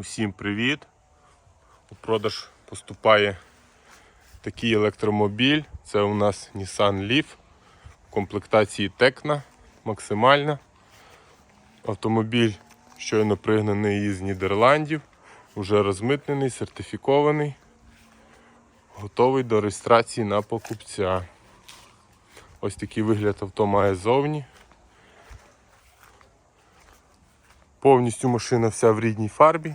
Усім привіт! У продаж поступає такий електромобіль. Це у нас Nissan Leaf в комплектації Tecna максимальна. Автомобіль щойно пригнаний із Нідерландів, вже розмитнений, сертифікований, готовий до реєстрації на покупця. Ось такий вигляд авто має зовні. Повністю машина вся в рідній фарбі,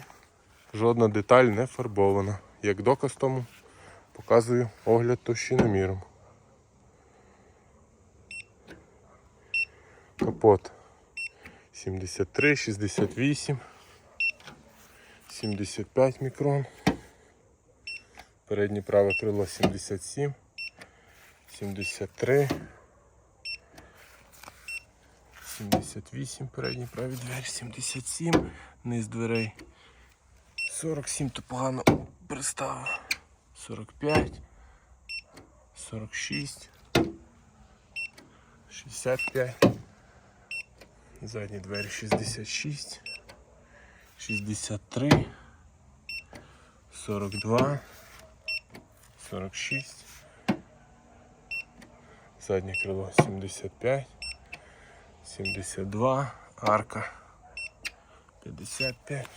жодна деталь не фарбована. Як доказ тому показую огляд товщиноміром. Капот 73, 68, 75 мікрон. Переднє праве крило 77, 73. 78 передні праві двері, 77, низ дверей. 47 то погано приставив. 45, 46, 65. Задні двері 66, 63, 42, 46. Заднє крило 75. 72, арка 55,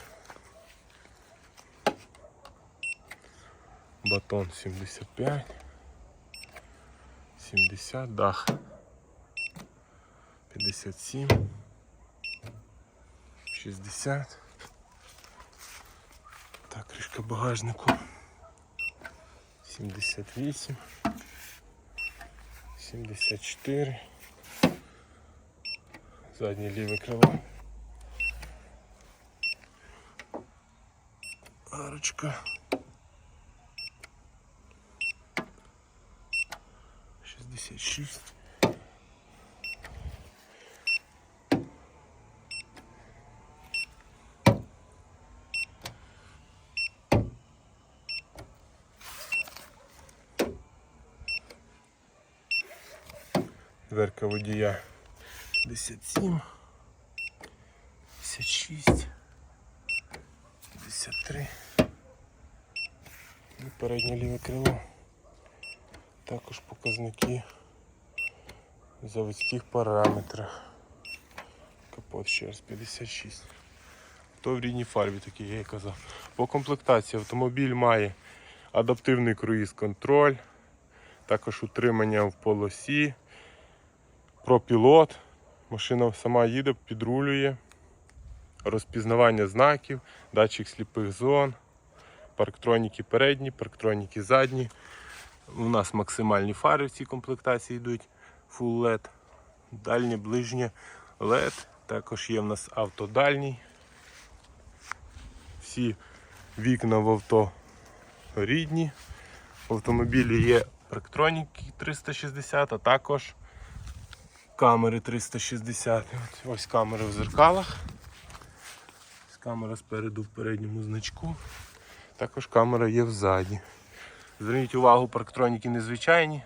батон 75, 70, дах 57, 60. Так, кришка багажнику 78, 74. Заднє ліве крило. Арочка. 66. Дверка водія 57. 56, 53. І переднє ліве крило. Також показники в заводських параметрах. Капот ще раз 56. То в рідній фарбі, такий я і казав. По комплектації автомобіль має адаптивний круїз-контроль, також утримання в полосі, пропілот. Машина сама їде, підрулює, розпізнавання знаків, датчик сліпих зон, парктроніки передні, парктроніки задні. У нас максимальні фари в цій комплектації йдуть Full LED, дальнє, ближнє LED. Також є в нас автодальній. Всі вікна в авто рідні. В автомобілі є парктроніки 360, а також камери 360. Ось камери в зеркалах. Ось камера спереду в передньому значку. Також камера є взаді. Зверніть увагу, парктроніки незвичайні,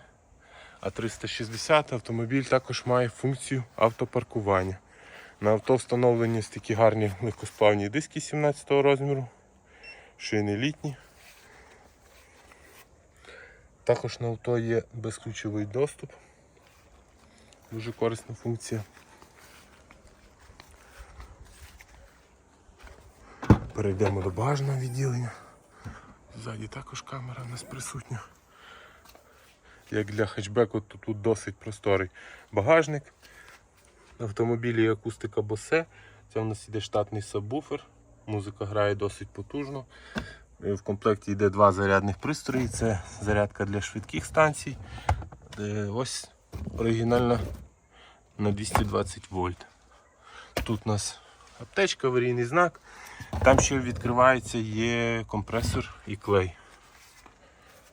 а 360 автомобіль також має функцію автопаркування. На авто встановлені такі гарні легкосплавні диски 17 розміру, шини літні. Також на авто є безключовий доступ. Дуже корисна функція. Перейдемо до багажного відділення. Ззаді також камера у нас присутня. Як для хетчбеку, то тут досить просторий багажник. На автомобілі є акустика Bose. Це у нас іде штатний сабвуфер. Музика грає досить потужно. В комплекті йде два зарядних пристрої. Це зарядка для швидких станцій. Ось оригінальна на 220 вольт. Тут у нас аптечка, аварійний знак. Там ще відкривається є компресор і клей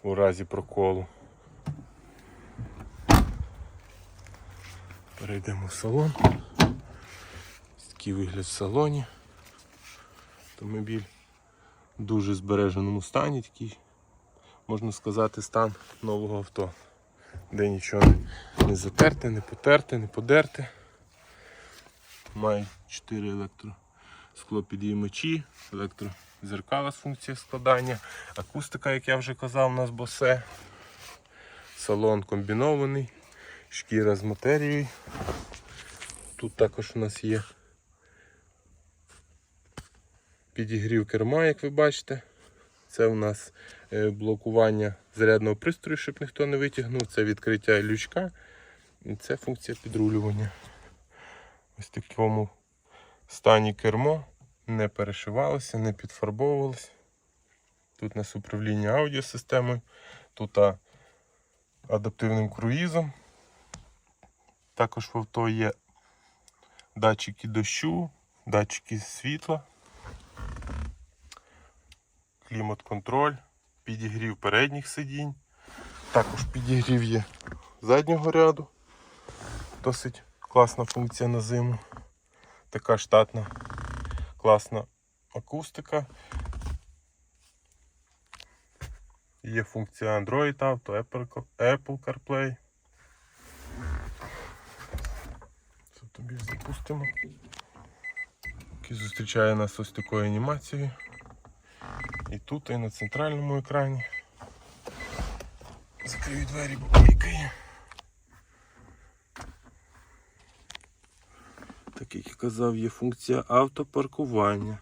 у разі проколу. Перейдемо в салон. Такий вигляд в салоні. Автомобіль в дуже збереженому стані, такий, можна сказати, стан нового авто де нічого не затерте, не потерте, не подерте. Має 4 склопідіймачі, електрозеркала з функцією складання, акустика, як я вже казав, у нас босе. Салон комбінований, шкіра з матерією. Тут також у нас є підігрів керма, як ви бачите. Це у нас е, блокування зарядного пристрою, щоб ніхто не витягнув. Це відкриття лючка. І це функція підрулювання. Ось в такому стані кермо не перешивалося, не підфарбовувалося. Тут у нас управління аудіосистемою, тут адаптивним круїзом. Також в авто є датчики дощу, датчики світла, клімат-контроль, підігрів передніх сидінь. Також підігрів є заднього ряду. Досить класна функція на зиму. Така штатна, класна акустика. Є функція Android Auto, Apple CarPlay. Тобі запустимо. Який зустрічає нас ось такою анімацією. І тут, і на центральному екрані. Закрию двері, бо пікає. Так як я казав, є функція автопаркування.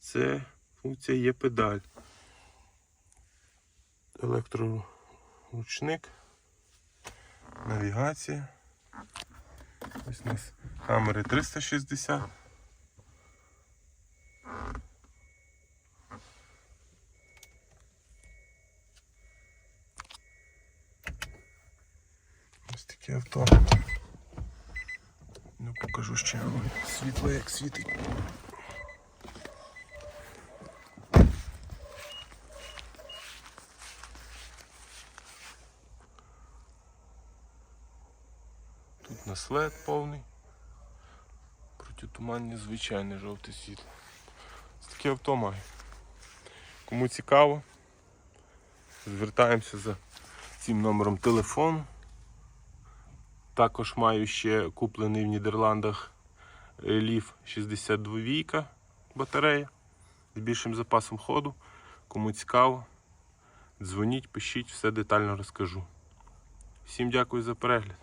Це функція є педаль. Електроручник, навігація. Ось у нас камери 360. Ось таке авто. Ну покажу ще світло як світить. Тут у нас повний. Протитуманні звичайне жовте світло. Ось таке авто. Кому цікаво, звертаємося за цим номером телефону. Також маю ще куплений в Нідерландах Leaf 62 батарея з більшим запасом ходу. Кому цікаво, дзвоніть, пишіть, все детально розкажу. Всім дякую за перегляд.